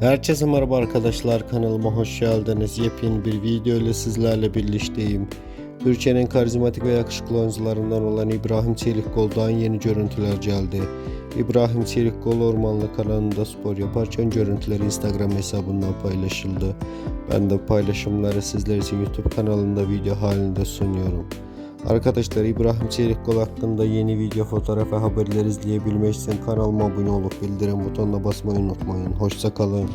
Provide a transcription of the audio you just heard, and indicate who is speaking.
Speaker 1: Herkese merhaba arkadaşlar kanalıma hoş geldiniz. Yepyeni bir video ile sizlerle birlikteyim. Türkiye'nin karizmatik ve yakışıklı oyuncularından olan İbrahim Çelikkol'dan yeni görüntüler geldi. İbrahim Çelikkol ormanlık alanında spor yaparken görüntüleri Instagram hesabından paylaşıldı. Ben de paylaşımları sizler için YouTube kanalında video halinde sunuyorum. Arkadaşlar İbrahim Çelikkol hakkında yeni video, fotoğraf ve haberler izleyebilmek için kanalıma abone olup bildirim butonuna basmayı unutmayın. Hoşça kalın.